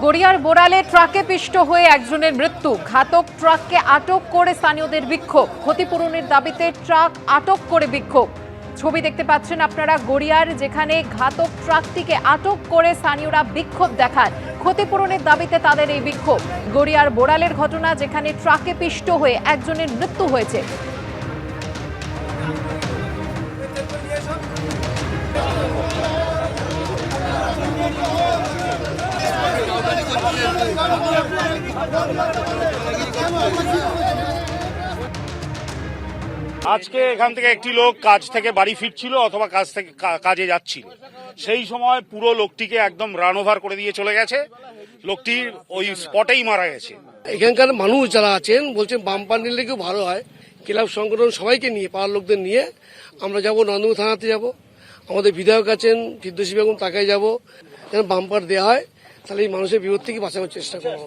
গড়িয়ার বোড়ালে ট্রাকে পিষ্ট হয়ে একজনের মৃত্যু। ঘাতক ট্রাককে আটক করে স্থানীয়দের বিক্ষোভ। ক্ষতিপূরণের দাবিতে ট্রাক আটক করে বিক্ষোভ। ছবি দেখতে পাচ্ছেন আপনারা গড়িয়ার, যেখানে ঘাতক ট্রাকটিকে আটক করে স্থানীয়রা বিক্ষোভ দেখান। ক্ষতিপূরণের দাবিতে তাদের এই বিক্ষোভ। গড়িয়ার বোড়ালের ঘটনা, যেখানে ট্রাকে পিষ্ট হয়ে একজনের মৃত্যু হয়েছে। আজকে এখান থেকে একটি লোক কাজ থেকে বাড়ি ফিরছিল অথবা কাজ থেকে কাজে যাচ্ছিল। সেই সময় পুরো লোকটিকে একদম রান ওভার করে দিয়ে চলে গেছে। লোকটি ওই স্পটেই মারা গেছে। এখানকার মানুষ যারা আছেন, বলছেন বাম্পার নিলে কেউ ভালো হয়? ক্লাব সংগঠন সবাইকে নিয়ে, পাড়ার লোকদের নিয়ে আমরা যাব নন্দন থানাতে যাব। আমাদের বিধায়ক আছেন, ফিরদোসী বেগম তাকাই যাব। বাম্পার দেওয়া হয়। তাহলে এই মানুষের বিপদ থেকে বাঁচানোর চেষ্টা করব?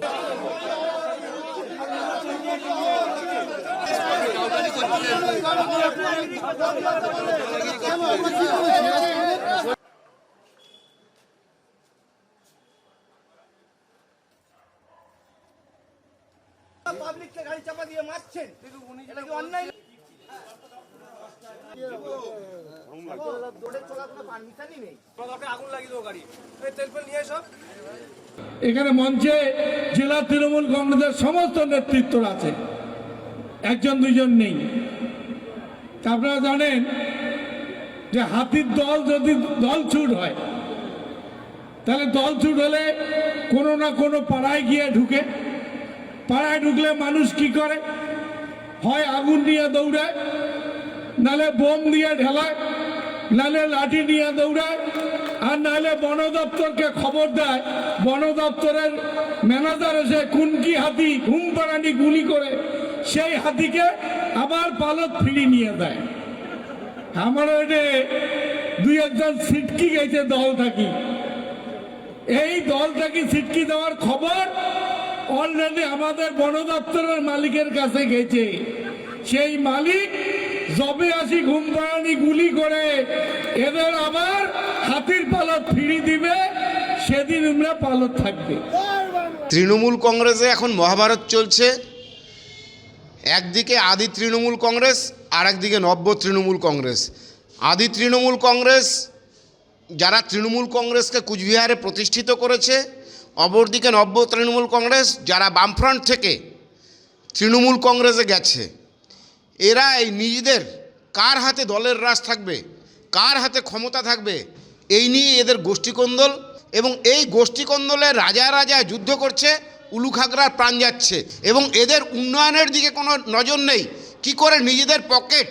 পাবলিককে গাড়ি চাপা দিয়ে মারছেন। অন্যায় না? দৌড়ে চলার কোনো পারমিশনই নেই এখানে মঞ্চে জেলা তৃণমূল কংগ্রেসের সমস্ত নেতৃত্ব আছে। একজন, দুইজন নেই। আপনারা জানেন যে হাতির দল যদি দল ছুট হয়, তাহলে দল ছুট হলে কোনো না কোনো পাড়ায় গিয়ে ঢুকে। পাড়ায় ঢুকলে মানুষ কি করে? হয় আগুন নিয়ে দৌড়ায় নালে বোম দিয়ে ঢেলায়, নালে লাঠি নিয়ে দৌড়ায়, আর নাহলে বন দপ্তরকে খবর দেয়, বন দপ্তরের ম্যানেজার এসে কুনকি হাতি ঘুম পাড়ানি গুলি করে, সেই হাতিকে আবার পালত ফিরিয়ে নিয়ে দেয়। আমার ওইটে দুই একজন সিটকি গেছে দল থাকি। এই দল থাকি সিটকি দেওয়ার খবর অলরেডি আমাদের বন দপ্তরের মালিকের কাছে গেছে। সেই মালিক জবে আসি ঘুম পাড়ানি গুলি করে, এদের আবার হাতির পালত ফিরি দিবে, সেদিন আমরা পালত থাকবে। তৃণমূল কংগ্রেসে এখন মহাভারত চলছে। একদিকে আদি তৃণমূল কংগ্রেস আর একদিকে নব্য তৃণমূল কংগ্রেস। আদি তৃণমূল কংগ্রেস যারা তৃণমূল কংগ্রেসকে কুচবিহারে প্রতিষ্ঠিত করেছে, অপরদিকে নব্য তৃণমূল কংগ্রেস যারা বামফ্রন্ট থেকে তৃণমূল কংগ্রেসে গেছে। এরা এই নিজেদের কার হাতে দলের রাজ থাকবে, কার হাতে ক্ষমতা থাকবে, এই নিয়ে এদের গোষ্ঠীকন্দল এবং এই গোষ্ঠীকন্দলে রাজা রাজা যুদ্ধ করছে, উলুখাগড়ার প্রাণ যাচ্ছে এবং এদের উন্নয়নের দিকে কোনো নজর নেই। কি করে নিজেদের পকেট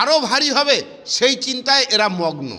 আরও ভারী হবে সেই চিন্তায় এরা মগ্ন।